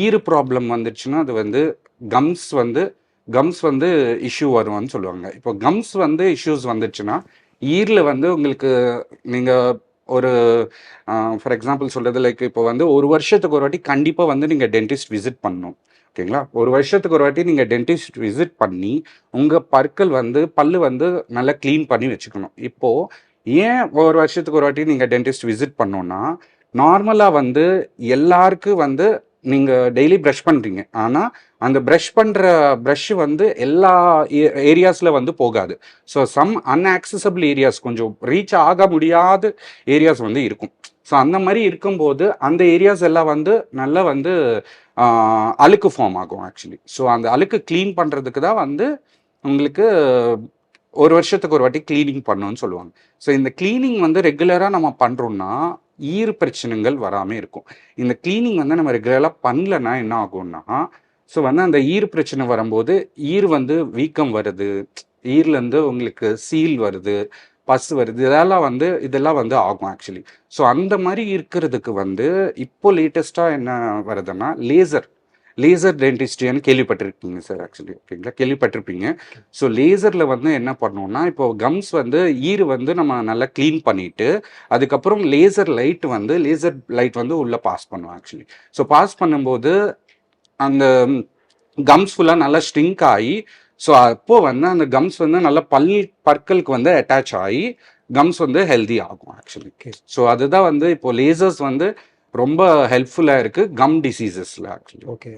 ஈறு ப்ராப்ளம் வந்துச்சுன்னா அது வந்து கம்ஸ் வந்து கம்ஸ் வந்து இஷ்யூ வரும்னு சொல்லுவாங்க. இப்போ கம்ஸ் வந்து இஷ்யூஸ் வந்துச்சுன்னா ஈரில் வந்து உங்களுக்கு நீங்கள் ஒரு ஃபார் எக்ஸாம்பிள் சொல்கிறது லைக் இப்போ வந்து ஒரு வருஷத்துக்கு ஒரு வாட்டி கண்டிப்பாக வந்து நீங்கள் டென்டிஸ்ட் விசிட் பண்ணணும். ஓகேங்களா ஒரு வருஷத்துக்கு ஒரு வாட்டி நீங்கள் டென்டிஸ்ட் விசிட் பண்ணி உங்கள் பற்கள் வந்து பல்லு வந்து நல்லா க்ளீன் பண்ணி வச்சுக்கணும். இப்போது ஏன் ஒரு வருஷத்துக்கு ஒரு வாட்டி நீங்கள் டென்டிஸ்ட் விசிட் பண்ணோன்னா நார்மலாக வந்து எல்லாருக்கும் வந்து நீங்கள் டெய்லி ப்ரஷ் பண்ணுறீங்க ஆனால் அந்த ப்ரஷ் பண்ணுற ப்ரஷ் வந்து எல்லா ஏரியாஸில் வந்து போகாது. ஸோ சம் அன்ஆக்சசபிள் ஏரியாஸ் கொஞ்சம் ரீச் ஆக முடியாத ஏரியாஸ் வந்து இருக்கும். ஸோ அந்த மாதிரி இருக்கும்போது அந்த ஏரியாஸ் எல்லாம் வந்து நல்லா வந்து அழுக்கு ஃபார்ம் ஆகும் ஆக்சுவலி ஸோ அந்த அழுக்கு க்ளீன் பண்ணுறதுக்கு தான் வந்து உங்களுக்கு ஒரு வருஷத்துக்கு ஒரு வாட்டி க்ளீனிங் பண்ணணும்னு சொல்லுவாங்க. ஸோ இந்த க்ளீனிங் வந்து ரெகுலராக நம்ம பண்ணுறோம்னா ஈறு பிரச்சனைகள் வராமல் இருக்கும். இந்த க்ளீனிங் வந்து நம்ம ரெகுலராக பண்ணலன்னா என்ன ஆகும்னா ஸோ வந்து அந்த ஈர் பிரச்சனை வரும்போது ஈர் வந்து வீக்கம் வருது. ஈர்லேருந்து உங்களுக்கு சீல் வருது பஸ் வருது. இதெல்லாம் வந்து இதெல்லாம் வந்து ஆகும் ஆக்சுவலி ஸோ அந்த மாதிரி இருக்கிறதுக்கு வந்து இப்போ லேட்டஸ்ட்டாக என்ன வருதுன்னா லேசர் லேசர் டென்டிஸ்ட்ரியான்னு கேள்விப்பட்டிருக்கீங்க சார் ஆக்சுவலி ஓகேங்களா கேள்விப்பட்டிருப்பீங்க. ஸோ லேசரில் வந்து என்ன பண்ணோம்னா இப்போ கம்ஸ் வந்து ஈர் வந்து நம்ம நல்லா க்ளீன் பண்ணிட்டு அதுக்கப்புறம் லேசர் லைட் வந்து லேசர் லைட் வந்து உள்ளே பாஸ் பண்ணுவோம் ஆக்சுவலி ஸோ பாஸ் பண்ணும்போது அந்த கம்ஸ் ஃபுல்லாக நல்லா ஸ்ட்ரிங்க் ஆகி ஸோ அப்போது வந்து அந்த கம்ஸ் வந்து நல்லா பல் பற்களுக்கு வந்து அட்டாச் ஆகி கம்ஸ் வந்து ஹெல்தி ஆகும் ஆக்சுவலி ஸோ அதுதான் வந்து இப்போ லேசர்ஸ் வந்து ரொம்ப ஹெல்ப்ஃபுல்லாக இருக்குது கம் டிசீசஸில் ஆக்சுவலி ஓகே